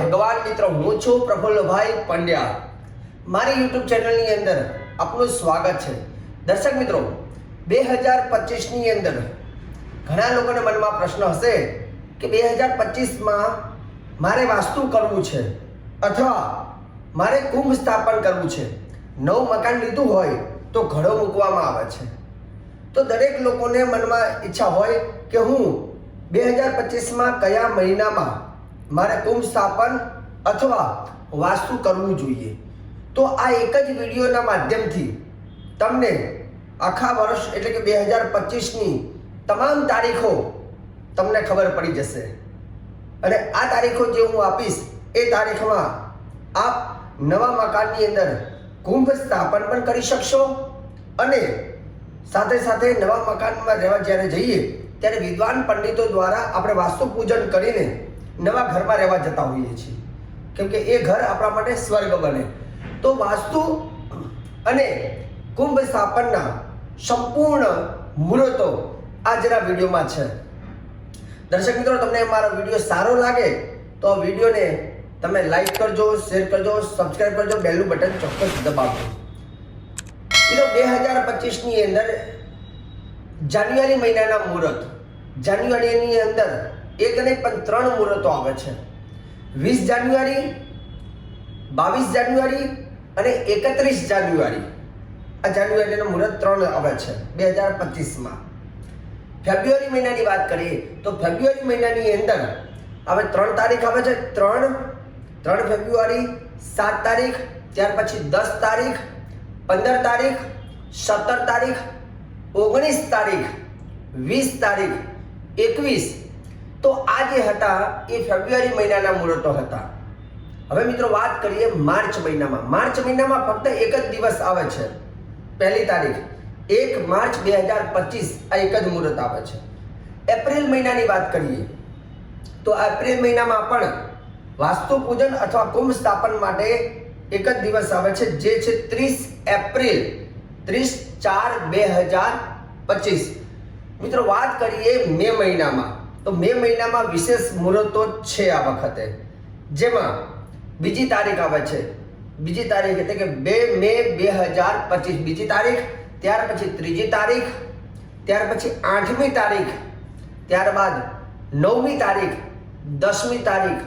ભગવાન મિત્રો, હું છું પ્રફુલ્લભાઈ પંડ્યા. મારી યુટ્યુબ ચેનલની અંદર આપનું સ્વાગત છે. દર્શક મિત્રો, બે હજાર પચીસની અંદર ઘણા લોકોને મનમાં પ્રશ્ન હશે કે બે હજાર પચીસમાં મારે વાસ્તુ કરવું છે અથવા મારે કુંભ સ્થાપન કરવું છે. નવું મકાન લીધું હોય તો ઘડો મૂકવામાં આવે છે. તો દરેક લોકોને મનમાં ઈચ્છા હોય કે હું બે હજાર પચીસમાં કયા મહિનામાં મારે કુંભ સ્થાપન અથવા વાસ્તુ કરવું જોઈએ. તો આ એક જ વિડીયોના માધ્યમથી તમને આખા વર્ષ એટલે કે બે હજાર પચીસની તમામ તારીખો તમને ખબર પડી જશે. અને આ તારીખો જે હું આપીશ, એ તારીખમાં આપ નવા મકાનની અંદર કુંભ સ્થાપન પણ કરી શકશો અને સાથે સાથે નવા મકાનમાં રહેવા જ્યારે જઈએ, ત્યારે વિદ્વાન પંડિતો દ્વારા આપણે વાસ્તુ પૂજન કરીને નવા ઘરમાં રહેવા જતા હોઈએ છીએ. કેમ કે એ ઘર આપણા માટે સ્વર્ગ બને. તો વાસ્તુ અને કુંભ સ્થાપનના સંપૂર્ણ મુહૂર્તો આજના વિડીયોમાં છે. દર્શક મિત્રો, તમને મારો વીડિયો સારો લાગે તો વિડીયોને તમે લાઈક કરજો શેર કરજો સબસ્ક્રાઈબ કરજો, બેલનું બટન ચોક્કસ દબાવજો. મિત્રો, બે હજાર પચીસની અંદર જાન્યુઆરી મહિનાના મુહૂર્ત. જાન્યુઆરીની અંદર એક નહીં પણ ત્રણ મુહૂર્તો આવે છે. વીસ જાન્યુઆરી, બાવીસ જાન્યુઆરી અને એકત્રીસ જાન્યુઆરી. આ જાન્યુઆરીનું મુહૂર્ત ત્રણ આવે છે, બે હજાર પચીસમાં. ફેબ્રુઆરી મહિનાની વાત કરીએ તો ફેબ્રુઆરી મહિનાની અંદર હવે ત્રણ તારીખ આવે છે, ત્રણ ત્રણ ફેબ્રુઆરી, સાત તારીખ, ત્યાર પછી દસ તારીખ, પંદર તારીખ, સત્તર તારીખ, ઓગણીસ તારીખ, વીસ તારીખ, એકવીસ તો આ જે હતા એ ફેબ્રુઆરી મહિનાના મુહૂર્તો હતા. હવે મિત્રો વાત કરીએ માર્ચ મહિનામાં. માર્ચ મહિનામાં ફક્ત એક જ દિવસ આવે છે. પહેલી તારીખ. એક માર્ચ બે હજાર પચીસ આ એક જ મુહૂર્ત આવે છે. એપ્રિલ મહિનાની વાત કરીએ તો એપ્રિલ મહિનામાં પણ વાસ્તુ પૂજન અથવા કુંભ સ્થાપન માટે એક જ દિવસ આવે છે, જે છે ત્રીસ એપ્રિલ. ત્રીસ ચાર બે હજાર પચીસ. મિત્રો વાત કરીએ મે મહિનામાં. તો મે મહિનામાં વિશેષ મુહૂર્તો છે આ વખતે. જેમાં બીજી તારીખ આવે છે. બીજી તારીખ એટલે કે બે મે બે હજાર પચીસ. બીજી તારીખ, ત્યાર પછી ત્રીજી તારીખ, ત્યાર પછી આઠમી તારીખ, ત્યારબાદ નવમી તારીખ, દસમી તારીખ,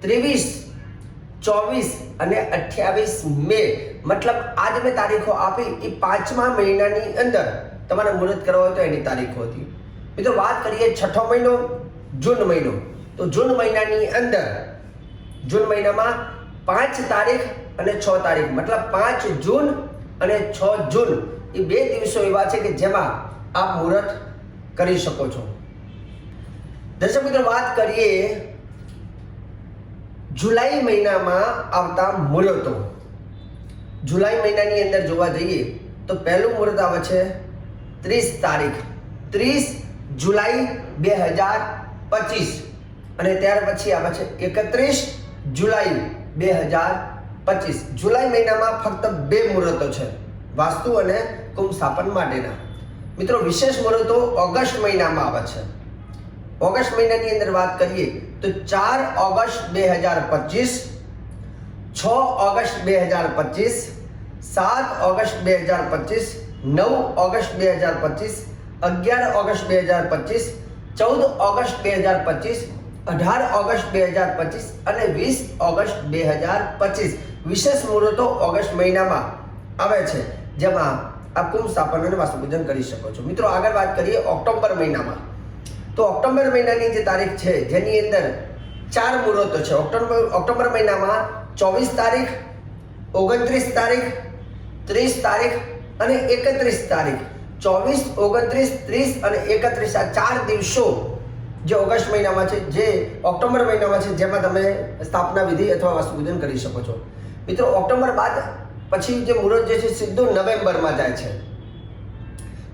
ત્રેવીસ, ચોવીસ અને અઠ્યાવીસ મે. મતલબ આજ મેં તારીખો આપી, એ પાંચમા મહિનાની અંદર તમારે મુહૂર્ત કરવા હોય તો એની તારીખો હતી. મિત્રો વાત કરીએ છઠ્ઠો મહિનો, જૂન મહિનો. તો જૂન મહિનાની અંદર, જૂન મહિનામાં પાંચ તારીખ અને છ તારીખ. મતલબ પાંચ જૂન અને છ જૂન. એ બે દિવસો એવા છે કે જેમાં આપ મુહૂર્ત કરી શકો છો. દર્શક મિત્રો, વાત કરીએ જુલાઈ મહિનામાં આવતા મુહૂર્તો. જુલાઈ મહિનાની અંદર જોવા જઈએ તો પહેલું મુહૂર્ત આવે છે ત્રીસ તારીખ. ત્રીસ જુલાઈ બે હજાર પચીસ. અને ત્યાર પછી આવે છે એકત્રીસ જુલાઈ બે હજાર પચીસ. જુલાઈ મહિનામાં ફક્ત બે મુહૂર્તો છે, વાસ્તુ અને કુંભ સ્થાપન માટેના. મિત્રો, વિશેષ મુહૂર્તો ઓગસ્ટ મહિનામાં આવે છે. ઓગસ્ટ મહિનાની અંદર વાત કરીએ તો ચાર ઓગસ્ટ બે હજાર પચીસ, છ ઓગસ્ટ બે હજાર પચીસ, સાત ઓગસ્ટ બે હજાર પચીસ, નવ ઓગસ્ટ બે હજાર પચીસ અગિયાર ઓગસ્ટ બે હજાર પચીસ, ચૌદ ઓગસ્ટ બે હજાર પચીસ, અઢાર ઓગસ્ટ બે હજાર પચીસ અને વીસ ઓગસ્ટ બે હજાર પચીસ. વિશેષ મુહૂર્તો ઓગસ્ટ મહિનામાં આવે છે, જેમાં આપ કુંભ સ્થાપન અને વાસ્તુપૂજન કરી શકો છો. મિત્રો, આગળ વાત કરીએ ઓક્ટોબર મહિનામાં. તો ઓક્ટોબર મહિનાની જે તારીખ છે, જેની અંદર ચાર મુહૂર્તો છે. ઓક્ટોબર ઓક્ટોબર મહિનામાં ચોવીસ તારીખ, ઓગણત્રીસ તારીખ, ત્રીસ તારીખ અને એકત્રીસ તારીખ. ચોવીસ, ઓગણત્રીસ, ત્રીસ અને એકત્રીસ આ ચાર દિવસો જે ઓગસ્ટ મહિનામાં છે, જે ઓક્ટોબર મહિનામાં છે, જેમાં તમે સ્થાપના વિધિ અથવા વાસ્તુપૂજન કરી શકો છો. મિત્રો, ઓક્ટોબર બાદ પછી જે મુહૂર્ત જે છે, સીધું નવેમ્બરમાં જાય છે.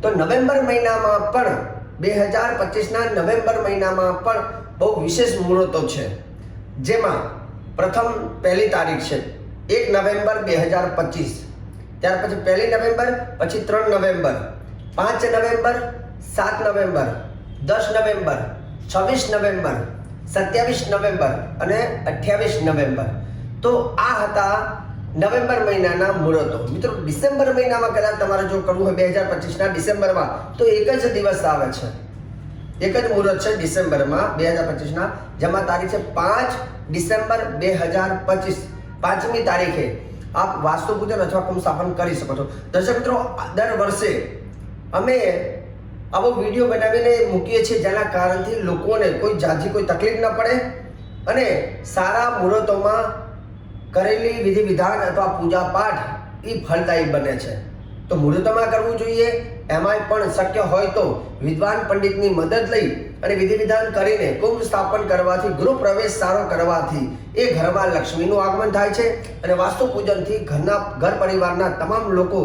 તો નવેમ્બર મહિનામાં પણ બે હજાર પચીસના નવેમ્બર મહિનામાં પણ બહુ વિશેષ મુહૂર્તો છે. જેમાં પ્રથમ પહેલી તારીખ છે, એક નવેમ્બર બે હજાર પચીસ. ત્યાર પછી પહેલી નવેમ્બર, પછી ત્રણ નવેમ્બર. પાંચ નવેમ્બર, સાત નવેમ્બર, દસ નવેમ્બર, છવ્વીસ નવેમ્બર, સત્યાવીસ નવેમ્બર અને અઠ્યાવીસ નવેમ્બર. તો આ હતા નવેમ્બર મહિનાના મુહૂર્તો. મિત્રો, ડિસેમ્બર મહિનામાં કદાચ તમારે જો કરવું હોય બે હજાર પચીસના ડિસેમ્બરમાં, તો એક જ દિવસ આવે છે. એક જ મુહૂર્ત છે ડિસેમ્બરમાં બે હજાર પચીસના, જેમાં તારીખ છે પાંચ ડિસેમ્બર બે હજાર પચીસ. પાંચમી તારીખે આપ વાસ્તુ પૂજન અથવા કુંભ સ્થાપન કરી શકો છો. દર્શક મિત્રો દર વર્ષે અમે આવો વીડિયો બનાવીને મૂકીએ છીએ જેના કારણથી લોકોને કોઈ જાજી કોઈ તકલીફ ન પડે અને સારા મુહૂર્તોમાં કરેલી વિધિ વિધાન અથવા પૂજા પાઠ એ ફળદાયી બને છે. તો મુહૂર્તમાં કરવું જોઈએ, એમાંય પણ શક્ય હોય તો વિદ્વાન પંડિતની મદદ લઈ અને વિધિ વિધાન કરીને કુંભ સ્થાપન કરવાથી, ગૃહ પ્રવેશ સારો કરવાથી એ ઘરમાં લક્ષ્મીનું આગમન થાય છે અને વાસ્તુ પૂજનથી ઘરના ઘર પરિવારના તમામ લોકો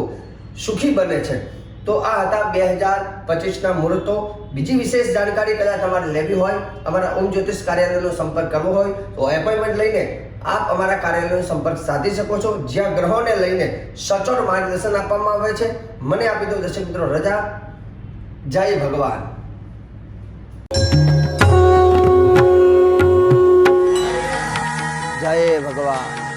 સુખી બને છે. તો આ હતા બે હજાર પચીસના મુહૂર્તો. બીજી વિશેષ જાણકારી કદાચ તમારે લેવી હોય, અમારા ઓમ જ્યોતિષ કાર્યાલયનો સંપર્ક કરવો હોય, તો એપોઇન્ટમેન્ટ લઈને આપ અમારા કાર્યાલયનો સંપર્ક સાધી શકો છો. જ્યાં ગ્રહોને લઈને સચોટ માર્ગદર્શન આપવામાં આવે છે. મને આપી દો દર્શક મિત્રો રજા. જય ભગવાન. જય ભગવાન.